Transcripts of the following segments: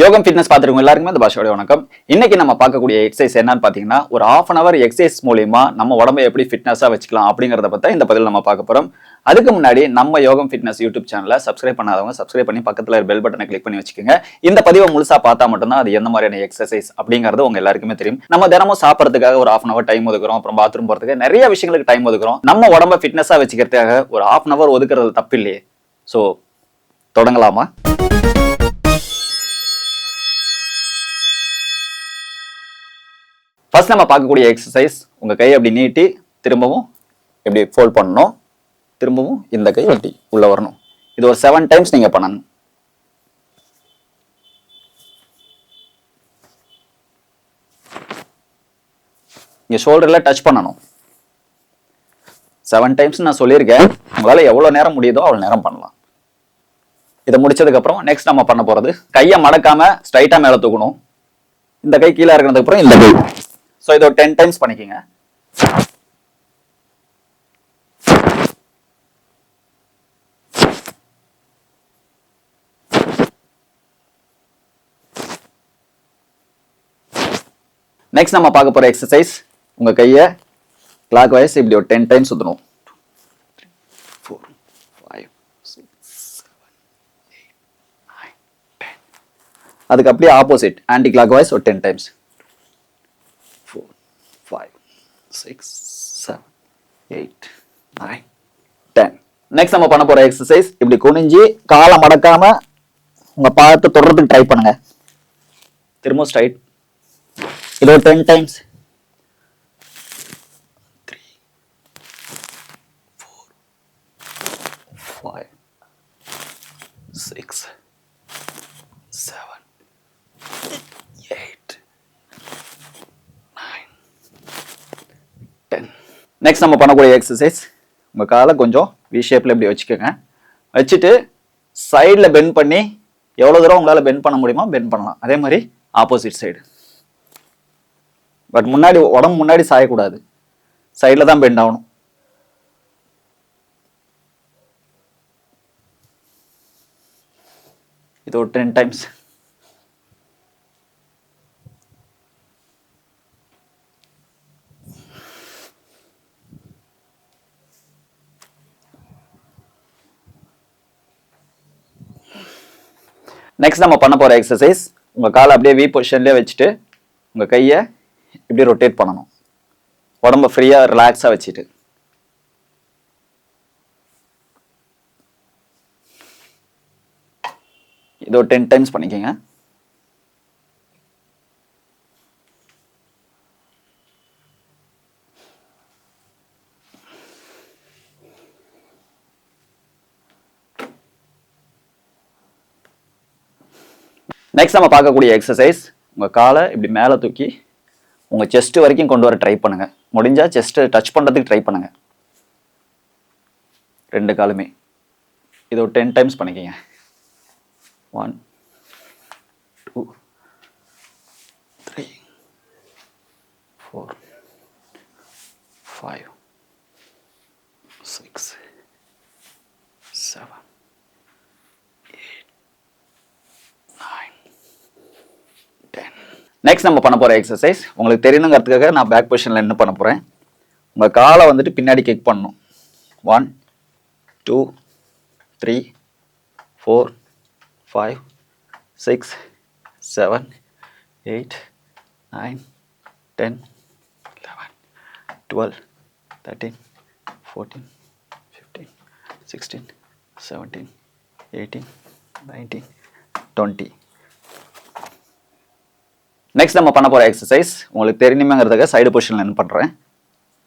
யோகம் ஃபிட்னஸ் பார்த்துருக்கோம் எல்லாருக்குமே அந்த பாஷோட வணக்கம். இன்னைக்கு நம்ம பார்க்கக்கூடிய எக்ஸசைஸ் என்னன்னு பார்த்தீங்கன்னா ஒரு ஆஃப் அன் அவர் எக்ஸசைஸ் மூலியமா நம்ம உடம்பை எப்படி ஃபிட்னஸாக வச்சுக்கலாம் அப்படிங்கிறத பற்றி இந்த பதில் நம்ம பார்க்க போகிறோம் அதுக்கு முன்னாடி நம்ம யோகம் ஃபிட்னஸ் யூடியூப் சேனலை சப்ஸ்கிரைப் பண்ணாதவங்க சப்ஸ்கிரைப் பண்ணி பக்கத்தில் பெல் பட்டனை கிளிக் பண்ணி வச்சுக்கோங்க. இந்த பதிவை முழுசா பார்த்தா மட்டும்தான் அது எந்த மாதிரியான எக்ஸசைஸ் அப்படிங்கிறது உங்க எல்லாருக்குமே தெரியும். நம்ம தினமும் சாப்பிட்றதுக்காக ஒரு ஆஃப் அன் அவர் டைம் ஒதுக்குறோம் அப்புறம் பாத்ரூம் போகிறதுக்கு நிறைய விஷயங்களுக்கு டைம் ஒதுக்குறோம். நம்ம உடம்ப ஃபிட்னஸாக வச்சுக்கிறதுக்காக ஒரு ஆஃப் அன் அவர் ஒதுக்குறது தப்பு இல்லையே ஸோ தொடங்கலாமா? ஃபர்ஸ்ட் நம்ம பார்க்கக்கூடிய எக்ஸசைஸ் உங்க கையை அப்படி நீட்டி திரும்பவும் இப்படி ஃபோல்ட் பண்ணணும். திரும்பவும் இந்த கை அப்படி உள்ள வரணும். இது ஒரு செவன் டைம்ஸ் நீங்க பண்ணணும். இங்க ஷோல்டரில் டச் பண்ணணும். செவன் டைம்ஸ் நான் சொல்லியிருக்கேன். உங்களால எவ்வளவு நேரம் முடியுதோ அவ்வளவு நேரம் பண்ணலாம். இதை முடிச்சதுக்கு அப்புறம் நெக்ஸ்ட் நம்ம பண்ண போறது கையை மடக்காம ஸ்ட்ரைட்டா மேல தூக்கணும். இந்த கை கீழே இருக்கிறதுக்கு அப்புறம் இந்த கை. ஸோ இதை ஒரு டென் டைம்ஸ் பண்ணிக்கோங்க. நெக்ஸ்ட் நம்ம பார்க்க போற எக்ஸசைஸ் உங்க கையை கிளாக் வைஸ் இப்படி ஒரு டென் டைம்ஸ் சுற்றணும் அதுக்கு அப்படியே ஆப்போசிட் ஆன்டி கிளாக் வைஸ் ஒரு ten times four five six seven eight nine ten next நம்ம பண்ண போகிற எக்ஸசைஸ் இப்படி குனிஞ்சு காலை மடக்காம உங்க பார்த்து தொடர்றதுக்கு ட்ரை பண்ணுங்க. திரும்ப ஸ்ட்ரைட் இது ஒரு ten times three four five six seven eight nine ten next நம்ம பண்ணக்கூடிய எக்ஸசைஸ் உங்கள் காலை கொஞ்சம் வி ஷேப்பில் இப்படி வச்சுக்கோங்க. வச்சுட்டு சைடில் பெண்ட் பண்ணி எவ்வளோ தூரம் உங்களால் பெண்ட் பண்ண முடியுமோ பெண்ட் பண்ணலாம். அதே மாதிரி ஆப்போசிட் சைடு பட் முன்னாடி உடம்பு முன்னாடி சாயக்கூடாது. சைடில் தான் பெண்ட் ஆகணும். இது ஒரு டென் டைம்ஸ் நெக்ஸ்ட் நம்ம பண்ண போகிற எக்ஸசைஸ் உங்கள் காலை அப்படியே வி பொசிஷன்லேயே வச்சுட்டு உங்கள் கையை இப்படி ரொட்டேட் பண்ணணும். உடம்ப ஃப்ரீயாக ரிலாக்ஸாக வச்சுட்டு. இது ஒரு டென் டைம்ஸ் பண்ணிக்கோங்க. நெக்ஸ்ட் நம்ம பார்க்கக்கூடிய எக்ஸசைஸ் உங்கள் காலை இப்படி மேலே தூக்கி உங்கள் செஸ்ட் வரைக்கும் கொண்டு வர ட்ரை பண்ணுங்கள் முடிஞ்சால் செஸ்ட்டை டச் பண்ணுறதுக்கு ட்ரை பண்ணுங்கள் ரெண்டு காலுமே. இது ஒரு டென் டைம்ஸ் பண்ணிக்கங்க. One two three four five six seven nine ten next நம்ம பண்ண போகிற எக்ஸசைஸ் உங்களுக்கு தெரியணுங்கிறதுக்காக நான் பேக் பொசிஷனில் என்ன பண்ண போகிறேன் உங்கள் காலை வந்துட்டு பின்னாடி கிக் பண்ணணும். One two three four five six seven eight nine ten eleven twelve thirteen fourteen fifteen sixteen seventeen eighteen nineteen twenty next நம்ம பண்ண போகிற எக்ஸசைஸ் உங்களுக்கு தெரியணுமேங்கிறதுக்காக சைடு பொசிஷனில் என்ன பண்ணுறேன்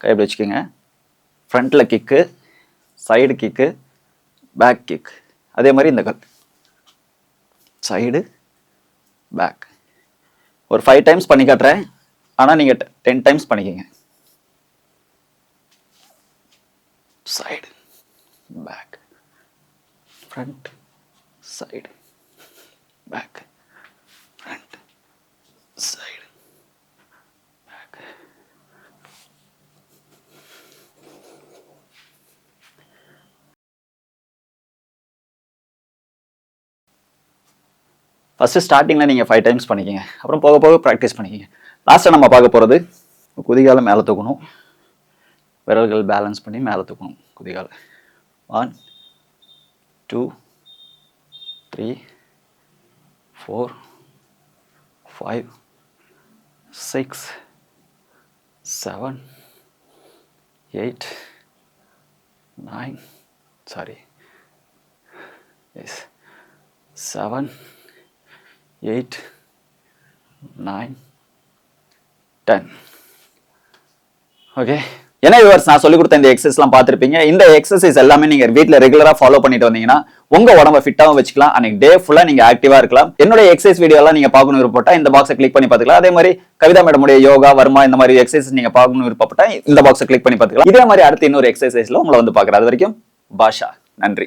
கை இப்படி வச்சுக்கோங்க. ஃப்ரண்ட்டில் kick side kick back kick அதே மாதிரி இந்த கல். சைடு பேக் ஒரு ஃபைவ் டைம்ஸ் பண்ணி காட்டுறேன். ஆனால் நீங்கள் டென் டைம்ஸ் பண்ணிக்கோங்க. Side back front side back front side back first ஸ்டார்டிங்கில் நீங்கள் ஃபைவ் டைம்ஸ் பண்ணிக்கங்க. அப்புறம் போக போக ப்ராக்டிஸ் பண்ணிக்கங்க. லாஸ்ட்டாக நம்ம பார்க்க போகிறது குதிகால மேலே தூக்கணும். விரல்கள் பேலன்ஸ் பண்ணி மேலே தூக்கணும் குதிகால. One two three four five six seven eight nine sorry yes seven eight nine ten okay என்ன விவர்ஸ் நான் சொல்லி கொடுத்த இந்த எக்ஸசைஸ்லாம் பார்த்துருப்பீங்க. இந்த எக்ஸசைஸ் எல்லாமே நீங்க வீட்டில் ரெகுலராக ஃபாலோ பண்ணிட்டு வந்தீங்கன்னா உங்க உடம்ப ஃபிட்டாகவும் வச்சுக்கலாம். அன்னைக்கு டே ஃபுல்லா நீங்க ஆக்டிவா இருக்கலாம். என்னுடைய எக்ஸசைஸ் வீடியோலாம் நீங்கள் நீங்க பார்க்கணும் விருப்பப்பட்டா இந்த பாக்ஸை கிளிக் பண்ணி பார்த்துக்கலாம். அதே மாதிரி கவிதா மேடமுடைய யோகா வர்மா இந்த மாதிரி எக்ஸசைஸ் நீங்க பார்க்கணும் விருப்பப்பட்டா இந்த பாக்ஸை கிளிக் பண்ணி பார்த்துக்கலாம். இதே மாதிரி அடுத்து இன்னொரு எக்ஸசைஸ்ல உங்களை வந்து பார்க்குறேன். அது வரைக்கும் பாஷா. நன்றி.